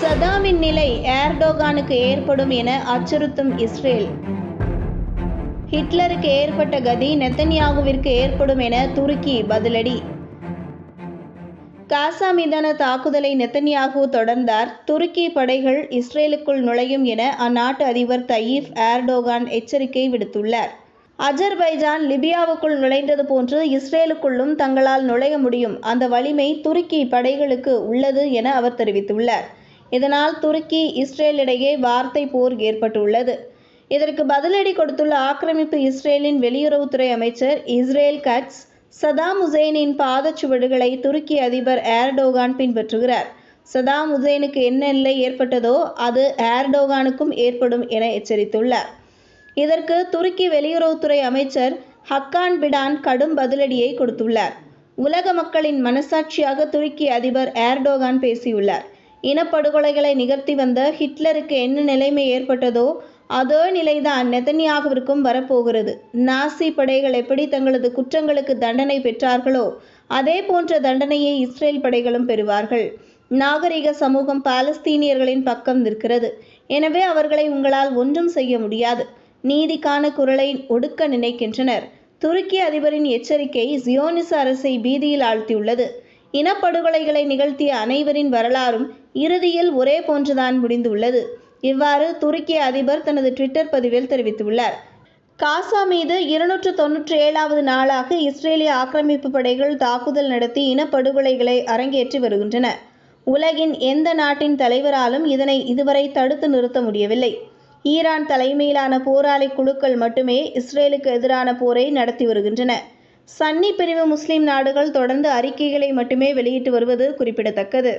சதாமின் நிலை ஏர்டோகானுக்கு ஏற்படும் என அச்சுறுத்தும் இஸ்ரேல். ஹிட்லருக்கு ஏற்பட்ட கதி நெத்தன்யாகுவிற்கு ஏற்படும் என துருக்கி பதிலடி. காசா மீதான தாக்குதலை நெத்தன்யாகு தொடர்ந்தார். துருக்கி படைகள் இஸ்ரேலுக்குள் நுழையும் என அந்நாட்டு அதிபர் தயீப் ஏர்டோகான் எச்சரிக்கை விடுத்துள்ளார். அஜர்பைஜான் லிபியாவுக்குள் நுழைந்தது போன்று இஸ்ரேலுக்குள்ளும் தங்களால் நுழைய முடியும். அந்த வலிமை துருக்கி படைகளுக்கு உள்ளது என அவர் தெரிவித்துள்ளார். இதனால் துருக்கி இஸ்ரேல் இடையே வார்த்தை போர் ஏற்பட்டுள்ளது. இதற்கு பதிலடி கொடுத்துள்ள ஆக்கிரமிப்பு இஸ்ரேலின் வெளியுறவுத்துறை அமைச்சர் இஸ்ரேல் கட்ஸ் சதாம் ஹுசேனின் பாதச்சுவடுகளை துருக்கி அதிபர் ஏர்டோகான் பின்பற்றுகிறார். சதாம் ஹுசேனுக்கு என்ன நிலை ஏற்பட்டதோ அது ஏர்டோகானுக்கும் ஏற்படும் என எச்சரித்துள்ளார். இதற்கு துருக்கி வெளியுறவுத்துறை அமைச்சர் ஹக்கான் பிடான் கடும் பதிலடியை கொடுத்துள்ளார். உலக மக்களின் மனசாட்சியாக துருக்கி அதிபர் ஏர்டோகான் பேசியுள்ளார். இனப்படுகொலைகளை நிகழ்த்தி வந்த ஹிட்லருக்கு என்ன நிலைமை ஏற்பட்டதோ அதே நிலைதான் நெதன்யாகுவிற்கும் வரப்போகிறது. நாசி படைகள் எப்படி தங்களது குற்றங்களுக்கு தண்டனை பெற்றார்களோ அதே போன்ற தண்டனையை இஸ்ரேல் படைகளும் பெறுவார்கள். நாகரிக சமூகம் பாலஸ்தீனியர்களின் பக்கம் நிற்கிறது. எனவே அவர்களை உங்களால் ஒன்றும் செய்ய முடியாது. நீதிக்கான குரலை ஒடுக்க நினைக்கின்றனர். துருக்கி அதிபரின் எச்சரிக்கை ஜியோனிச அரசை பீதியில் ஆழ்த்தியுள்ளது. இனப்படுகொலைகளை நிகழ்த்திய அனைவரின் வரலாறும் இறுதியில் ஒரே போன்றுதான் முடிந்துள்ளது. இவ்வாறு துருக்கிய அதிபர் தனது ட்விட்டர் பதிவில் தெரிவித்துள்ளார். காசா மீது இருநூற்று தொன்னூற்றி ஏழாவது நாளாக இஸ்ரேலிய ஆக்கிரமிப்பு படைகள் தாக்குதல் நடத்தி இனப்படுகொலைகளை அரங்கேற்றி வருகின்றன. உலகின் எந்த நாட்டின் தலைவராலும் இதனை இதுவரை தடுத்து நிறுத்த முடியவில்லை. ஈரான் தலைமையிலான போராளி குழுக்கள் மட்டுமே இஸ்ரேலுக்கு எதிரான போரை நடத்தி வருகின்றன. சன்னி பிரிவு முஸ்லிம் நாடுகள் தொடர்ந்து அறிக்கைகளை மட்டுமே வெளியிட்டு வருவது குறிப்பிடத்தக்கது.